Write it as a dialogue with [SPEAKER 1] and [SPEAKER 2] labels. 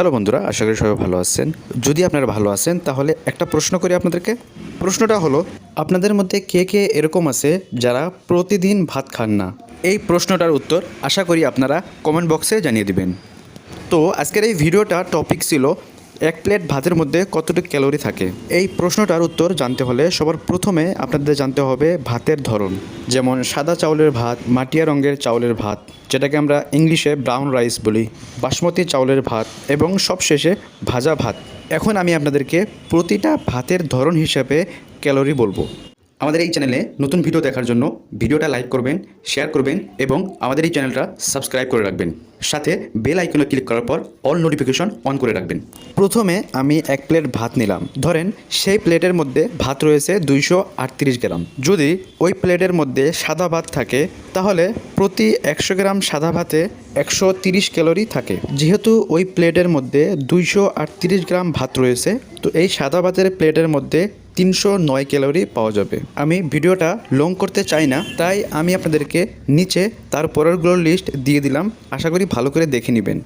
[SPEAKER 1] Hello বন্ধুরা, আশা করি সবাই ভালো আছেন। যদি আপনারা ভালো আছেন, তাহলে একটা প্রশ্ন করি আপনাদেরকে। প্রশ্নটা হলো, আপনাদের মধ্যে কে কে এরকম আছে যারা প্রতিদিন ভাত খান না? এই প্রশ্নটার উত্তর আশা করি আপনারা কমেন্ট বক্সে জানিয়ে দিবেন। তো আজকের এই ভিডিওটা টপিক ছিল এক প্লেট ভাতের মধ্যে কতটুকু ক্যালোরি থাকে? এই প্রশ্নটার উত্তর জানতে হলে সবার প্রথমে আপনাদের জানতে হবে ভাতের ধরন। যেমন সাদা চাউলের ভাত, মাটিয়া রঙের চাউলের ভাত, যেটাকে আমরা ইংলিশে ব্রাউন রাইস বলি, বাসমতি চাউলের ভাত, এবং সবশেষে ভাজা ভাত। এখন আমি আপনাদেরকে প্রতিটা ভাতের ধরন হিসাবে ক্যালোরি বলব। আমাদের এই চ্যানেলে নতুন ভিডিও দেখার জন্য ভিডিওটা লাইক করবেন, শেয়ার করবেন এবং আমাদের এই চ্যানেলটা সাবস্ক্রাইব করে রাখবেন। সাথে বেল আইকনে ক্লিক করার পর অল নোটিফিকেশন অন করে রাখবেন। প্রথমে আমি এক প্লেট ভাত নিলাম। ধরেন সেই প্লেটের মধ্যে ভাত রয়েছে দুইশো আটত্রিশ গ্রাম। যদি ওই প্লেটের মধ্যে সাদা ভাত থাকে, তাহলে প্রতি একশো গ্রাম সাদা ভাতে একশো ক্যালোরি থাকে। যেহেতু ওই প্লেটের মধ্যে দুইশো আটত্রিশ গ্রাম ভাত রয়েছে, তো এই সাদা ভাতের প্লেটের মধ্যে তিনশো নয় ক্যালোরি পাওয়া যাবে। আমি ভিডিওটা লং করতে চাই না, তাই আমি আপনাদেরকে নিচে তার পরেরগুলোর লিস্ট দিয়ে দিলাম। আশা করি ভালো করে দেখে নেবেন।